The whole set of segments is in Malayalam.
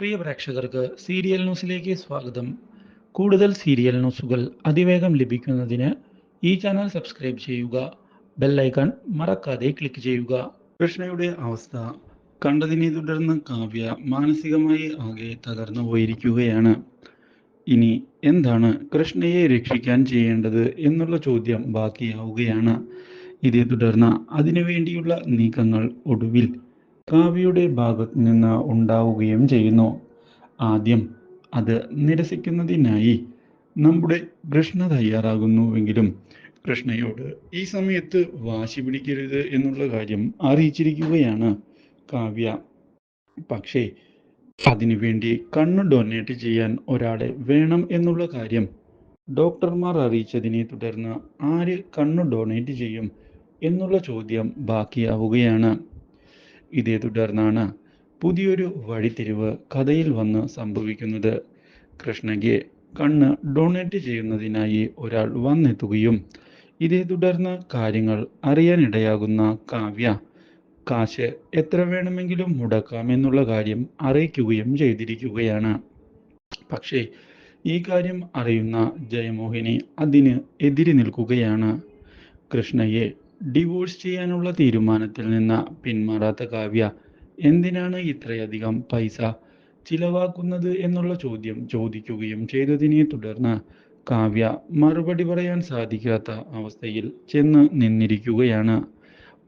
പ്രിയ പ്രേക്ഷകർക്ക് സീരിയൽ ന്യൂസിലേക്ക് സ്വാഗതം. കൂടുതൽ സീരിയൽ ന്യൂസുകൾ അതിവേഗം ലഭിക്കുന്നതിന് ഈ ചാനൽ സബ്സ്ക്രൈബ് ചെയ്യുക. ബെല്ലൈക്കൺ മറക്കാതെ ക്ലിക്ക് ചെയ്യുക. കൃഷ്ണയുടെ അവസ്ഥ കണ്ടതിനെ തുടർന്ന് കാവ്യ മാനസികമായി ആകെ തകർന്നു പോയിരിക്കുകയാണ്. ഇനി എന്താണ് കൃഷ്ണയെ രക്ഷിക്കാൻ ചെയ്യേണ്ടത് എന്നുള്ള ചോദ്യം ബാക്കിയാവുകയാണ്. ഇതേ തുടർന്ന് അതിനുവേണ്ടിയുള്ള നീക്കങ്ങൾ ഒടുവിൽ കാവ്യയുടെ ഭാഗത്ത് നിന്ന് ഉണ്ടാവുകയും ചെയ്യുന്നു. ആദ്യം അത് നിരസിക്കുന്നതിനായി നമ്മുടെ കൃഷ്ണ തയ്യാറാകുന്നുവെങ്കിലും കൃഷ്ണയോട് ഈ സമയത്ത് വാശി പിടിക്കരുത് എന്നുള്ള കാര്യം അറിയിച്ചിരിക്കുകയാണ് കാവ്യ. പക്ഷേ അതിനുവേണ്ടി കണ്ണ് ഡൊനേറ്റ് ചെയ്യാൻ ഒരാളെ വേണം എന്നുള്ള കാര്യം ഡോക്ടർമാർ അറിയിച്ചതിനെ തുടർന്ന് ആര് കണ്ണ് ഡൊണേറ്റ് ചെയ്യും എന്നുള്ള ചോദ്യം ബാക്കിയാവുകയാണ്. ഇതേ തുടർന്നാണ് പുതിയൊരു വഴിത്തിരിവ് കഥയിൽ വന്ന് സംഭവിക്കുന്നത്. കൃഷ്ണയ്ക്ക് കണ്ണ് ഡൊണേറ്റ് ചെയ്യുന്നതിനായി ഒരാൾ വന്നെത്തുകയും ഇതേ തുടർന്ന് കാര്യങ്ങൾ അറിയാനിടയാകുന്ന കാവ്യ കാശ് എത്ര വേണമെങ്കിലും മുടക്കാം എന്നുള്ള കാര്യം അറിയിക്കുകയും ചെയ്തിരിക്കുകയാണ്. പക്ഷേ ഈ കാര്യം അറിയുന്ന ജയമോഹിനി അതിന് എതിരി നിൽക്കുകയാണ്. കൃഷ്ണയെ ഡിവോഴ്സ് ചെയ്യാനുള്ള തീരുമാനത്തിൽ നിന്ന് പിന്മാറാത്ത കാവ്യ എന്തിനാണ് ഇത്രയധികം പൈസ ചിലവാക്കുന്നത് എന്നുള്ള ചോദ്യം ചോദിക്കുകയും ചെയ്തതിനെ തുടർന്ന് കാവ്യ മറുപടി പറയാൻ സാധിക്കാത്ത അവസ്ഥയിൽ ചെന്ന് നിന്നിരിക്കുകയാണ്.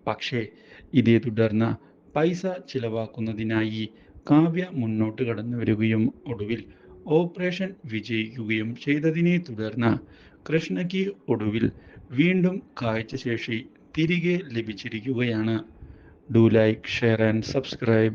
പക്ഷേ ഇതേ തുടർന്ന് പൈസ ചിലവാക്കുന്നതിനായി കാവ്യ മുന്നോട്ട് കടന്നു വരികയും ഒടുവിൽ ഓപ്പറേഷൻ വിജയിക്കുകയും ചെയ്തതിനെ തുടർന്ന് കൃഷ്ണയ്ക്ക് ഒടുവിൽ വീണ്ടും കാഴ്ചശേഷി തിരികെ ലഭിച്ചിരിക്കുകയാണ്. Do like share and subscribe